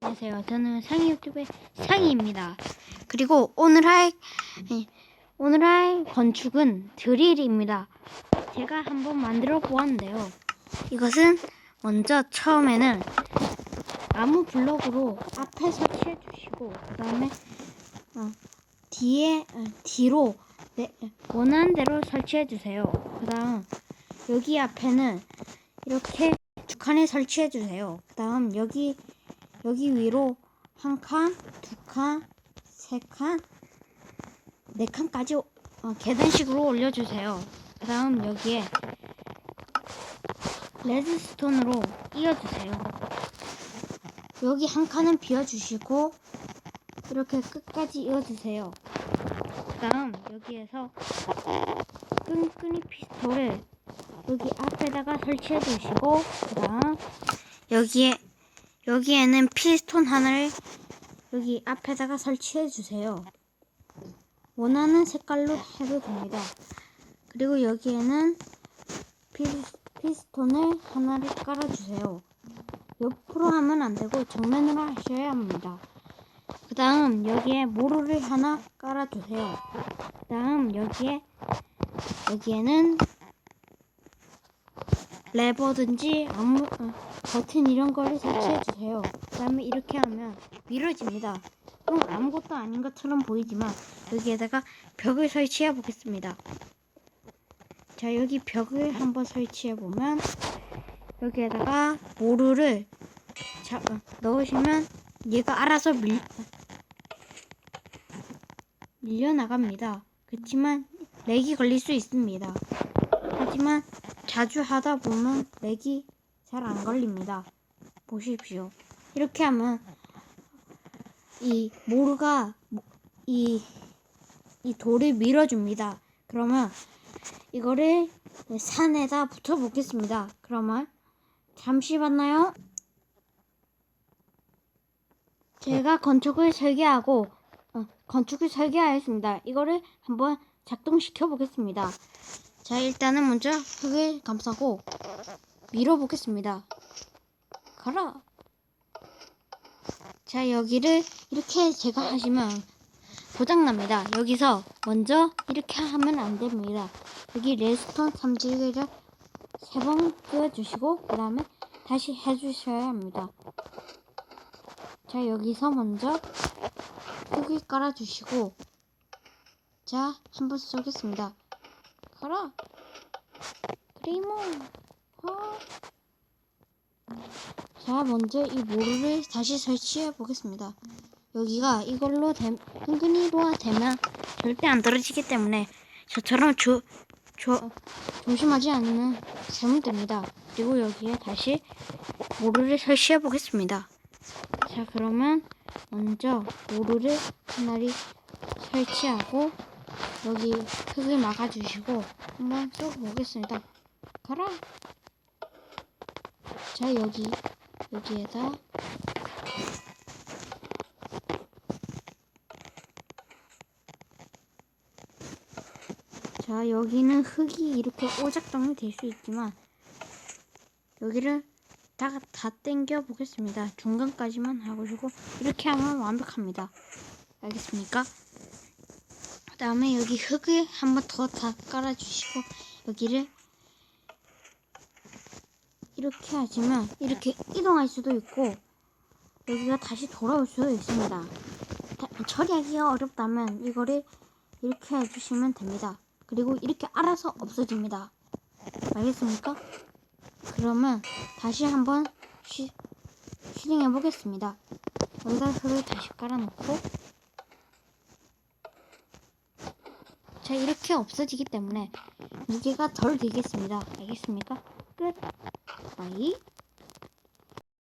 안녕하세요. 저는 상희 유튜브의 상희입니다. 그리고 오늘 할 예, 오늘 할 건축은 드릴입니다. 제가 한번 만들어 보았는데요. 이것은 먼저 처음에는 나무 블록으로 앞에 설치해 주시고 그다음에 어, 뒤에 어, 뒤로 네, 원하는 대로 설치해 주세요. 그다음 여기 앞에는 이렇게 두 칸에 설치해 주세요. 그다음 여기 여기 위로 한 칸, 두 칸, 세 칸, 네 칸까지 어, 계단식으로 올려주세요. 그 다음 여기에 레드스톤으로 이어주세요. 여기 한 칸은 비워주시고 이렇게 끝까지 이어주세요. 그 다음 여기에서 끈끈이 피스톨을 여기 앞에다가 설치해 주시고 그 다음 여기에 여기에는 피스톤 하나를 여기 앞에다가 설치해 주세요. 원하는 색깔로 해도 됩니다. 그리고 여기에는 피, 피스톤을 하나를 깔아주세요. 옆으로 하면 안 되고 정면으로 하셔야 합니다. 그 다음 여기에 모루를 하나 깔아주세요. 그 다음 여기에 여기에는 레버든지 아무 어, 버튼 이런 거를 설치해 주세요. 그다음에 이렇게 하면 밀어집니다. 그럼 아무것도 아닌 것처럼 보이지만 여기에다가 벽을 설치해 보겠습니다. 자 여기 벽을 한번 설치해 보면 여기에다가 모루를 자, 어, 넣으시면 얘가 알아서 밀 밀려 나갑니다. 그렇지만 렉이 걸릴 수 있습니다. 하지만 자주 하다 보면 렉이 잘 안 걸립니다. 보십시오. 이렇게 하면 이 모루가 이, 이 돌을 밀어줍니다. 그러면 이거를 산에다 붙여 보겠습니다. 그러면 잠시 봤나요? 제가 건축을 설계하고 어, 건축을 설계하였습니다. 이거를 한번 작동시켜 보겠습니다. 자, 일단은 먼저 흙을 감싸고 밀어보겠습니다. 가라. 자, 여기를 이렇게 제가 하시면 고장납니다. 여기서 먼저 이렇게 하면 안 됩니다. 여기 레스톤 삼지기를 세번 끄어주시고 그 다음에 다시 해주셔야 합니다. 자, 여기서 먼저 흙을 깔아주시고 자, 한 번 쏘겠습니다. 가라. 그리모. 어. 자, 먼저 이 모루를 다시 설치해 보겠습니다. 여기가 이걸로 됨, 은근히로가 되면 절대 안 떨어지기 때문에 저처럼 조, 조, 조심하지 않으면 잘못됩니다. 그리고 여기에 다시 모루를 설치해 보겠습니다. 자, 그러면 먼저 모루를 하나를 설치하고 여기 흙을 막아주시고 한번 쏘보겠습니다. 가라. 자 여기 여기에다 자 여기는 흙이 이렇게 오작동이 될 수 있지만 여기를 다, 다 당겨 보겠습니다. 중간까지만 하고 주고 이렇게 하면 완벽합니다. 알겠습니까? 그 다음에 여기 흙을 한번 더 다 깔아주시고 여기를 이렇게 하시면 이렇게 이동할 수도 있고 여기가 다시 돌아올 수도 있습니다. 다- 처리하기가 어렵다면 이거를 이렇게 해주시면 됩니다. 그리고 이렇게 알아서 없어집니다. 알겠습니까? 그러면 다시 한번 시, 실행해 보겠습니다. 여기다 흙을 다시 깔아놓고 자 이렇게 없어지기 때문에 무게가 덜 들겠습니다. 알겠습니까? 끝. 바이.